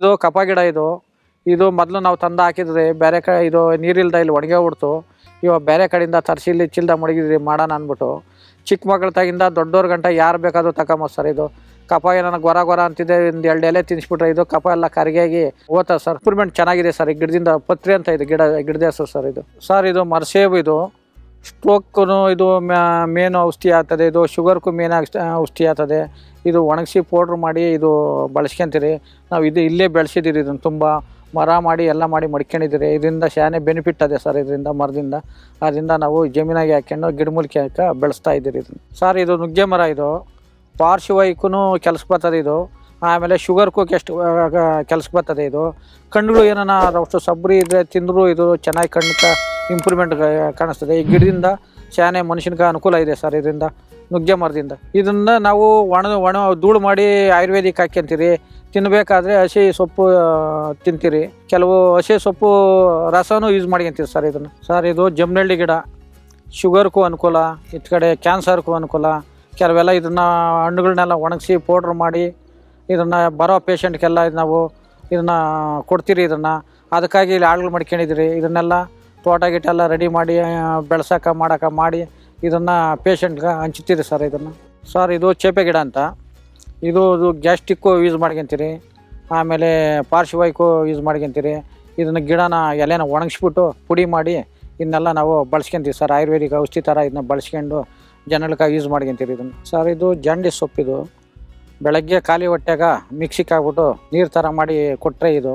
ಇದು ಕಪ ಗಿಡ ಇದು. ಇದು ಮೊದಲು ನಾವು ತಂದು ಹಾಕಿದ್ರಿ ಬೇರೆ ಕಡೆ ಇದು ನೀರಿಲ್ದ ಇಲ್ಲಿ ಒಣಗೆ ಬಿಡ್ತು ಇವಾಗ ಬೇರೆ ಕಡೆಯಿಂದ ತರಿಸಿ ಇಲ್ಲಿ ಚಿಲ್ದ ಮಡಗಿದ್ರಿ ಮಾಡೋಣ ಅಂದ್ಬಿಟ್ಟು. ಚಿಕ್ಕ ಮಕ್ಕಳ ತಾಗಿಂದ ದೊಡ್ಡವ್ರ ಗಂಟ ಯಾರು ಬೇಕಾದ್ರೂ ತಗೊಂಬೋದು ಸರ್ ಇದು. ಕಪ ಏನಾರ ಗೊರ ಗೊರ ಅಂತಿದೆ, ಒಂದು ಎರಡು ಎಲೆ ತಿನ್ಸ್ಬಿಟ್ರೆ ಇದು. ಕಪ ಎಲ್ಲ ಕರಿಗಾಗಿ ಓದ್ತಾರೆ ಸರ್. ಇಂಪ್ರೂವ್ಮೆಂಟ್ ಚೆನ್ನಾಗಿದೆ ಸರ್. ಈ ಗಿಡದಿಂದ ಪತ್ರಿ ಅಂತ ಇದು ಗಿಡ, ಗಿಡದ ಹೆಸರು ಸರ್ ಇದು. ಸರ್ ಇದು ಮರಸೇಬು ಇದು. ಸ್ಟ್ರೋಕ್ಕು ಇದು ಮೇನು ಔಷಧಿ ಆಗ್ತದೆ, ಇದು ಶುಗರ್ಗೂ ಮೇನ್ ಔಷಧಿ ಆಗ್ತದೆ. ಇದು ಒಣಗಿಸಿ ಪೌಡ್ರ್ ಮಾಡಿ ಇದು ಬಳಸ್ಕೊಂತೀರಿ. ನಾವು ಇದು ಇಲ್ಲೇ ಬೆಳೆಸಿದ್ದೀರಿ ಇದನ್ನು ತುಂಬ. ಮರ ಮಾಡಿ ಎಲ್ಲ ಮಾಡಿ ಮಡ್ಕೊಂಡಿದ್ದೀರಿ ಇದರಿಂದ ಶಾನೆ ಬೆನಿಫಿಟ್ ಅದೇ ಸರ್ ಇದರಿಂದ, ಮರದಿಂದ. ಅದರಿಂದ ನಾವು ಜಮೀನಾಗೆ ಹಾಕ್ಕೊಂಡು ಗಿಡಮೂಲಿಕೆ ಹಾಕ ಬೆಳೆಸ್ತಾ ಇದ್ದೀರಿ ಇದನ್ನು ಸರ್ ಇದು ನುಗ್ಗೆ ಮರ ಇದು. ಪಾರ್ಶ್ವವಾಯುಕ್ಕೂ ಕೆಲಸ ಬರ್ತದೆ ಇದು. ಆಮೇಲೆ ಶುಗರ್ಗೂ ಎಷ್ಟು ಕೆಲಸ ಬರ್ತದೆ ಇದು. ಕಣ್ಣುಗಳು ಏನಾರ ಅಷ್ಟು ಸಬ್ರಿ ಇದ್ರೆ ತಿಂದರೂ ಇದು ಚೆನ್ನಾಗಿ ಕಣ್ಣಕ್ಕೆ ಇಂಪ್ರೂವ್ಮೆಂಟ್ ಕಾಣಿಸ್ತದೆ. ಈ ಗಿಡದಿಂದ ಶಾನೆ ಮನುಷ್ಯನಿಗೆ ಅನುಕೂಲ ಇದೆ ಸರ್ ಇದರಿಂದ, ನುಗ್ಗೆ ಮರದಿಂದ. ಇದನ್ನ ನಾವು ಒಣ ಒಣ ಧೂಳು ಮಾಡಿ ಆಯುರ್ವೇದಿಕ್ ಹಾಕ್ಯಂತೀರಿ ತಿನ್ನಬೇಕಾದ್ರೆ ಹಸಿ ಸೊಪ್ಪು ತಿಂತೀರಿ. ಕೆಲವು ಹಸಿ ಸೊಪ್ಪು ರಸನೂ ಯೂಸ್ ಮಾಡ್ಕೊಂತೀರಿ ಸರ್ ಇದನ್ನು. ಸರ್ ಇದು ಜಮ್ನಳ್ಳಿ ಗಿಡ. ಶುಗರ್ಗೂ ಅನುಕೂಲ ಇತ್ತ ಕಡೆ ಕ್ಯಾನ್ಸರ್ಗೂ ಅನುಕೂಲ. ಕೆಲವೆಲ್ಲ ಇದನ್ನು ಹಣ್ಣುಗಳನ್ನೆಲ್ಲ ಒಣಗಿಸಿ ಪೌಡ್ರ್ ಮಾಡಿ ಇದನ್ನು ಬರೋ ಪೇಷಂಟ್ಗೆಲ್ಲ ನಾವು ಇದನ್ನು ಕೊಡ್ತೀರಿ ಇದನ್ನು. ಅದಕ್ಕಾಗಿ ಇಲ್ಲಿ ಆಳ್ಗಳು ಮಾಡ್ಕೊಂಡಿದ್ದೀರಿ. ಇದನ್ನೆಲ್ಲ ತೋಟ ಗಿಟ ಎಲ್ಲ ರೆಡಿ ಮಾಡಿ ಬೆಳ್ಸೋಕೆ ಮಾಡಕ್ಕೆ ಮಾಡಿ ಇದನ್ನು ಪೇಷಂಟ್ಗೆ ಹಂಚುತ್ತೀರಿ ಸರ್ ಇದನ್ನು. ಸರ್ ಇದು ಚೇಪೆ ಗಿಡ ಅಂತ. ಇದು ಗ್ಯಾಸ್ಟಿಕ್ಕು ಯೂಸ್ ಮಾಡ್ಕೊಂತೀರಿ. ಆಮೇಲೆ ಪಾರ್ಶ್ವವಾಯುಕ್ಕೂ ಯೂಸ್ ಮಾಡ್ಕೊಂತೀರಿ. ಇದನ್ನು ಗಿಡನ ಎಲೆನ ಒಣಗಿಸ್ಬಿಟ್ಟು ಪುಡಿ ಮಾಡಿ ಇದನ್ನೆಲ್ಲ ನಾವು ಬಳಸ್ಕೊಂತೀವಿ ಸರ್ ಆಯುರ್ವೇದಿಕ್ ಔಷಧಿ ಥರ ಇದನ್ನ ಬಳಸ್ಕೊಂಡು ಜನಗಳಿಗೆ ಯೂಸ್ ಮಾಡ್ಕೊಂತೀರಿ ಇದನ್ನು. ಸರ್ ಇದು ಜಾಂಡಿಸ್ ಸೊಪ್ಪಿದು. ಬೆಳಗ್ಗೆ ಖಾಲಿ ಹೊಟ್ಟೆಗ ಮಿಕ್ಸಿಗೆ ಹಾಕ್ಬಿಟ್ಟು ನೀರು ಥರ ಮಾಡಿ ಕೊಟ್ಟರೆ ಇದು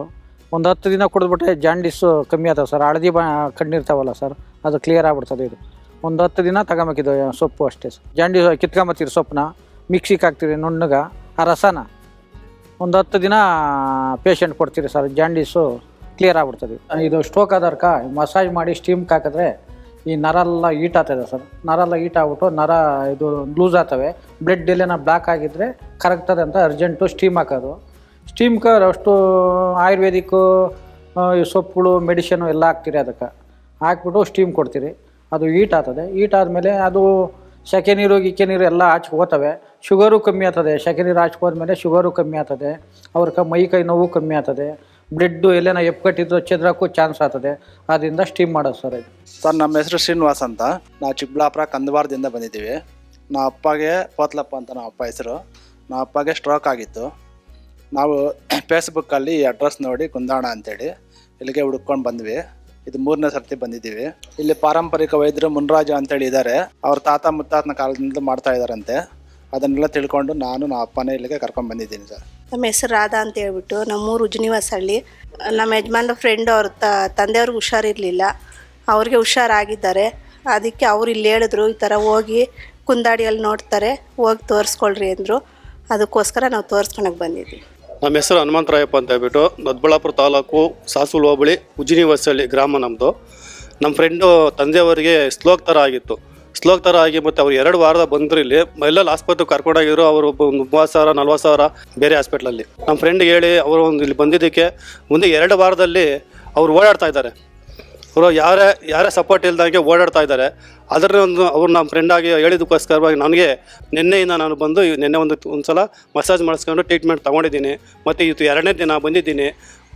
ಒಂದು ಹತ್ತು ದಿನ ಕುಡಿದ್ಬಿಟ್ರೆ ಜಾಂಡಿಸು ಕಮ್ಮಿ ಆಗ್ತದೆ ಸರ್ ಹಳದಿ ಬ ಕಣ್ಣಿರ್ತಾವಲ್ಲ ಸರ್ ಅದು ಕ್ಲಿಯರ್ ಆಗ್ಬಿಡ್ತದೆ ಇದು. ಒಂದು ಹತ್ತು ದಿನ ತಗೊಂಬೇಕಿದ್ದು ಸೊಪ್ಪು ಅಷ್ಟೇ ಸರ್ ಜಾಂಡೀಸ್ ಕಿತ್ಕೊಂಬತ್ತೀರಿ ಸೊಪ್ಪನ್ನ, ಮಿಕ್ಸಿಗೆ ಹಾಕ್ತೀರಿ ನುಣ್ಣಗೆ, ಆ ರಸನ. ಒಂದು ಹತ್ತು ದಿನ ಪೇಷಂಟ್ ಕೊಡ್ತೀರಿ ಸರ್ ಜಾಂಡೀಸು ಕ್ಲಿಯರ್ ಆಗ್ಬಿಡ್ತದೆ. ಇದು ಸ್ಟೋಕ್ ಆದಾರ್ಕ ಮಸಾಜ್ ಮಾಡಿ ಸ್ಟೀಮ್ಗೆ ಹಾಕಿದ್ರೆ ಈ ನರ ಎಲ್ಲ ಈಟ್ ಆಗ್ತದೆ ಸರ್ ನರ ಎಲ್ಲ ಈಟ್ ಆಗ್ಬಿಟ್ಟು ನರ ಇದು ಲೂಸ್ ಆಗ್ತವೆ. ಬ್ಲಡ್ ಎಲ್ಲೇನ ಬ್ಲಾಕ್ ಆಗಿದ್ರೆ ಕರಗ್ತದೆ ಅಂತ ಅರ್ಜೆಂಟು ಸ್ಟೀಮ್ ಹಾಕೋದು. ಸ್ಟೀಮ್ಗೆ ಅಷ್ಟು ಆಯುರ್ವೇದಿಕ್ಕು ಸೊಪ್ಪುಗಳು, ಮೆಡಿಷನು ಎಲ್ಲ ಹಾಕ್ತೀರಿ ಅದಕ್ಕೆ. ಹಾಕ್ಬಿಟ್ಟು ಸ್ಟೀಮ್ ಕೊಡ್ತೀರಿ. ಅದು ಈಟ್ ಆಗ್ತದೆ. ಈಟ್ ಆದಮೇಲೆ ಅದು ಸೆಕೆ ನೀರು, ಗಿಕ್ಕೆ ನೀರು ಎಲ್ಲ ಆಚೆ ಹೋಗ್ತವೆ. ಶುಗರು ಕಮ್ಮಿ ಆಗ್ತದೆ. ಸೆಕೆ ನೀರು ಆಚೆ ಶುಗರು ಕಮ್ಮಿ ಆಗ್ತದೆ. ಅವ್ರಿಗೆ ಮೈ ಕೈ ನೋವು ಕಮ್ಮಿ ಆಗ್ತದೆ. ಬ್ಲಡ್ಡು ಎಲ್ಲೇನ ಎಪ್ಕಟ್ಟಿದ್ದು ಚೆದ್ರಕ್ಕೂ ಚಾನ್ಸ್ ಆಗ್ತದೆ. ಅದರಿಂದ ಸ್ಟೀಮ್ ಮಾಡೋದು ಸರ್ ಇದು. ಸರ್, ನಮ್ಮ ಹೆಸರು ಶ್ರೀನಿವಾಸ್ ಅಂತ. ನಾವು ಚಿಕ್ಕಬಳ್ಳಾಪುರ, ಕಂದವಾರದಿಂದ ಬಂದಿದ್ದೀವಿ. ನಮ್ಮ ಅಪ್ಪಗೆ ಪೋತ್ಲಪ್ಪ ಅಂತ ನಮ್ಮ ಅಪ್ಪ ಹೆಸರು. ನಮ್ಮ ಅಪ್ಪಗೆ ಸ್ಟ್ರೋಕ್ ಆಗಿತ್ತು. ನಾವು ಫೇಸ್ಬುಕ್ಕಲ್ಲಿ ಅಡ್ರೆಸ್ ನೋಡಿ ಕುಂದಾಣ ಅಂತೇಳಿ ಇಲ್ಲಿಗೆ ಹುಡ್ಕೊಂಡು ಬಂದ್ವಿ. ಇದು ಮೂರನೇ ಸರ್ತಿ ಬಂದಿದ್ದೀವಿ. ಇಲ್ಲಿ ಪಾರಂಪರಿಕ ವೈದ್ಯರು ಮುನ್ರಾಜ ಅಂತೇಳಿ ಇದ್ದಾರೆ ಅವ್ರ ತಾತ ಮುತ್ತಾತನ ಕಾಲದಿಂದ ಮಾಡ್ತಾ ಇದ್ದಾರಂತೆ. ಅದನ್ನೆಲ್ಲ ತಿಳ್ಕೊಂಡು ನಾನು, ನಮ್ಮ ಅಪ್ಪನೇ ಇಲ್ಲಿಗೆ ಕರ್ಕೊಂಡು ಬಂದಿದ್ದೀನಿ ಸರ್. ನಮ್ಮ ಹೆಸರು ರಾಧಾ ಅಂತ ಹೇಳ್ಬಿಟ್ಟು ನಮ್ಮೂರು ಉಜ್ನಿವಾಸಹಳ್ಳಿ. ನಮ್ಮ ಯಜಮಾನ ಫ್ರೆಂಡ್ ಅವ್ರ ತ, ತಂದೆಯವ್ರಿಗೆ ಹುಷಾರಿರಲಿಲ್ಲ. ಅವ್ರಿಗೆ ಹುಷಾರಾಗಿದ್ದಾರೆ. ಅದಕ್ಕೆ ಅವ್ರು ಇಲ್ಲಿ ಹೇಳಿದ್ರು, ಈ ಥರ ಹೋಗಿ ಕುಂದಾಡಿಯಲ್ಲಿ ನೋಡ್ತಾರೆ, ಹೋಗಿ ತೋರಿಸ್ಕೊಳ್ರಿ ಅಂದರು. ಅದಕ್ಕೋಸ್ಕರ ನಾವು ತೋರಿಸ್ಕೊಳಕ್ಕೆ ಬಂದಿದ್ವಿ ನಮ್ಮ ಹೆಸರು ಹನುಮಂತರಾಯಪ್ಪ ಅಂತ ಹೇಳ್ಬಿಟ್ಟು ದೊಡ್ಡಬಳ್ಳಾಪುರ ತಾಲೂಕು ಸಾಸೂಲ್ ಹೋಬಳಿ ಉಜಿನಿ ವಸಳ್ಳಿ ಗ್ರಾಮ ನಮ್ಮದು ನಮ್ಮ ಫ್ರೆಂಡು ತಂದೆಯವರಿಗೆ ಸ್ಲೋಕ್ ಥರ ಆಗಿತ್ತು. ಸ್ಲೋಕ್ ಥರ ಆಗಿ ಮತ್ತು ಅವ್ರು ಎರಡು ವಾರದ ಬಂದ್ರು ಇಲ್ಲಿ. ಎಲ್ಲೆಲ್ಲಿ ಆಸ್ಪತ್ರೆಗೆ ಕರ್ಕೊಂಡೋಗಿದ್ರು ಅವರು ಒಂದು ಮೂವತ್ತು ಸಾವಿರ, ನಲ್ವತ್ತು ಸಾವಿರ ಬೇರೆ ಹಾಸ್ಪಿಟ್ಲಲ್ಲಿ ನಮ್ಮ ಫ್ರೆಂಡ್ ಹೇಳಿ, ಅವರು ಒಂದು ಇಲ್ಲಿ ಬಂದಿದ್ದಕ್ಕೆ, ಮುಂದೆ ಎರಡು ವಾರದಲ್ಲಿ ಅವ್ರು ಓಡಾಡ್ತಾ ಇದ್ದಾರೆ. ಅವರು ಯಾರೇ ಯಾರೇ ಸಪೋರ್ಟ್ ಇಲ್ದಂಗೆ ಓಡಾಡ್ತಾ ಇದ್ದಾರೆ ಅದರ ಒಂದು ಅವ್ರು ನಮ್ಮ ಫ್ರೆಂಡಾಗಿ ಹೇಳಿದಕ್ಕೋಸ್ಕರವಾಗಿ ನನಗೆ ನಿನ್ನೆಯಿಂದ ನಾನು ಬಂದು ನಿನ್ನೆ ಒಂದು ಒಂದು ಸಲ ಮಸಾಜ್ ಮಾಡಿಸ್ಕೊಂಡು ಟ್ರೀಟ್ಮೆಂಟ್ ತೊಗೊಂಡಿದ್ದೀನಿ. ಮತ್ತು ಇದು ಎರಡನೇ ದಿನ ಬಂದಿದ್ದೀನಿ.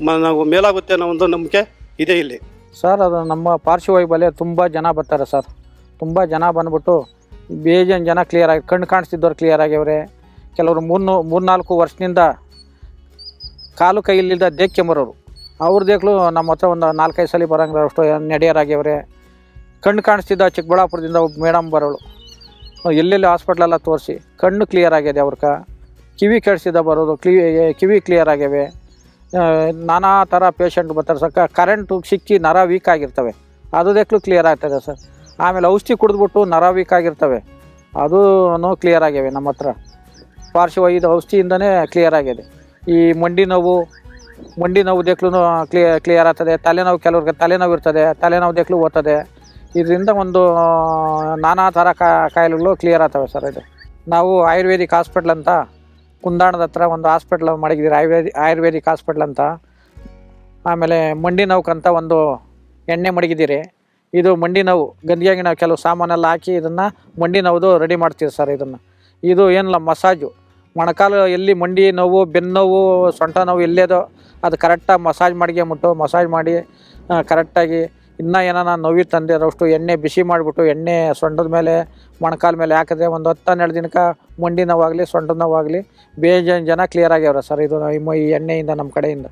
ಮ, ನಾವು ಮೇಲಾಗುತ್ತೆ ಅನ್ನೋ ಒಂದು ನಂಬಿಕೆ ಇದೆ ಇಲ್ಲಿ. ಸರ್ ಅದು ನಮ್ಮ ಪಾರ್ಶ್ವವಾಯು ಬಲೆ ತುಂಬ ಜನ ಬರ್ತಾರೆ ಸರ್ ತುಂಬ ಜನ ಬಂದ್ಬಿಟ್ಟು ಬೇಜನ್ ಜನ ಕ್ಲಿಯರ್ ಆಗಿ, ಕಣ್ಣು ಕಾಣಿಸ್ತಿದ್ದವ್ರು ಕ್ಲಿಯರ್ ಆಗ್ಯವ್ರೆ ಕೆಲವರು ಮೂರ್ನು, ಮೂರ್ನಾಲ್ಕು ವರ್ಷದಿಂದ ಕಾಲು ಕೈಯಲ್ಲಿದ್ದ ದೇಕ್ಕೆ ದೇಕ್ಕೆಂಬರೋರು ಅವ್ರ ದೇಕ್ಲು ನಮ್ಮ ಹತ್ರ ಒಂದು ನಾಲ್ಕೈದು ಸಲ ಬರೋಂಗಿಲ್ಲ ಅಷ್ಟು ನಡೆಯೋರಾಗ್ಯವ್ರೆ ಕಣ್ಣು ಕಾಣಿಸ್ತಿದ್ದ ಚಿಕ್ಕಬಳ್ಳಾಪುರದಿಂದ ಒಬ್ಬ ಮೇಡಮ್ ಬರೋಳು. ಎಲ್ಲೆಲ್ಲಿ ಹಾಸ್ಪಿಟ್ಲೆಲ್ಲ ತೋರಿಸಿ, ಕಣ್ಣು ಕ್ಲಿಯರ್ ಆಗಿದೆ ಅವ್ರಕ. ಕಿವಿ ಕೆಡಿಸಿದ ಬರೋದು, ಕ್ಲಿ ಕಿವಿ ಕ್ಲಿಯರ್ ಆಗ್ಯಾವೆ. ನಾನಾ ಥರ ಪೇಷಂಟ್ ಬರ್ತಾರೆ ಸಕ್ಕ ಕರೆಂಟು ಸಿಕ್ಕಿ ನರ ವೀಕ್ ಆಗಿರ್ತವೆ. ಅದು ದೇಕ್ಲು ಕ್ಲಿಯರ್ ಆಗ್ತದೆ ಸರ್. ಆಮೇಲೆ ಔಷಧಿ ಕುಡಿದ್ಬಿಟ್ಟು ನರ ವೀಕ್ ಆಗಿರ್ತವೆ. ಅದೂ ಕ್ಲಿಯರ್ ಆಗ್ಯಾವೆ ನಮ್ಮ ಹತ್ರ. ಪಾರ್ಶ್ವವಾಯು ಔಷಧಿಯಿಂದನೇ ಕ್ಲಿಯರ್ ಆಗಿದೆ ಈ ಮಂಡಿ ನೋವು ಮಂಡಿ ನೋವು ದೇಕ್ಲು ಕ್ಲಿಯರ್ ಕ್ಲಿಯರ್ ಆಗ್ತದೆ, ತಲೆನೋವು ಕೆಲವ್ರಿಗೆ ತಲೆನೋವು ಇರ್ತದೆ, ತಲೆನೋವು ದೇಕ್ಲು ಓದ್ತದೆ ಇದರಿಂದ ಒಂದು ನಾನಾ ಥರ ಕಾಯಿಲೆಗಳು ಕ್ಲಿಯರ್ ಆಗ್ತವೆ ಸರ್ ಇದು. ನಾವು ಆಯುರ್ವೇದಿಕ್ ಹಾಸ್ಪಿಟ್ಲ್ ಅಂತ, ಕುಂದಾಣದ ಹತ್ರ ಒಂದು ಹಾಸ್ಪಿಟ್ಲ್ ಮಾಡಿದ್ದೀರಿ, ಆಯುರ್ವೇದಿ, ಆಯುರ್ವೇದಿಕ್ ಹಾಸ್ಪಿಟ್ಲ್ ಅಂತ. ಆಮೇಲೆ ಮಂಡಿ ನೋವುಕ್ಕಂತ ಒಂದು ಎಣ್ಣೆ ಮಡಗಿದ್ದೀರಿ. ಇದು ಮಂಡಿ ನೋವು, ಗಂದಿಯಾಗಿ ನಾವು ಕೆಲವು ಸಾಮಾನೆಲ್ಲ ಹಾಕಿ ಇದನ್ನು ಮಂಡಿ ನೋವುದು ರೆಡಿ ಮಾಡ್ತೀವಿ ಸರ್ ಇದನ್ನು. ಇದು ಏನಿಲ್ಲ, ಮಸಾಜು. ಮೊಣಕಾಲು ಎಲ್ಲಿ ಮಂಡಿ ನೋವು, ಬೆನ್ನು ನೋವು, ಸೊಂಟ ನೋವು ಎಲ್ಲಿದೋ ಅದು ಕರೆಕ್ಟಾಗಿ ಮಸಾಜ್ ಮಾಡ್ಕೊಂಬಿಟ್ಟು ಮಸಾಜ್ ಮಾಡಿ ಕರೆಕ್ಟಾಗಿ ಇನ್ನೂ ಏನಾನ ನೋವಿ ತಂದಿರೋಷ್ಟು ಎಣ್ಣೆ ಬಿಸಿ ಮಾಡಿಬಿಟ್ಟು, ಎಣ್ಣೆ ಸೊಂಟದ ಮೇಲೆ, ಮೊಣಕಾಲ ಮೇಲೆ ಹಾಕಿದ್ರೆ ಒಂದು ಹತ್ತು ಹನ್ನೆರಡು ದಿನಕ್ಕೆ ಮಂಡಿ ನೋವಾಗಲಿ ಸೊಂಟದ ನೋವಾಗಲಿ, ಬೇಜನ್ ಜನ ಕ್ಲಿಯರ್ ಆಗ್ಯಾವ್ರ ಸರ್ ಇದು ಈ ಎಣ್ಣೆಯಿಂದ ನಮ್ಮ ಕಡೆಯಿಂದ.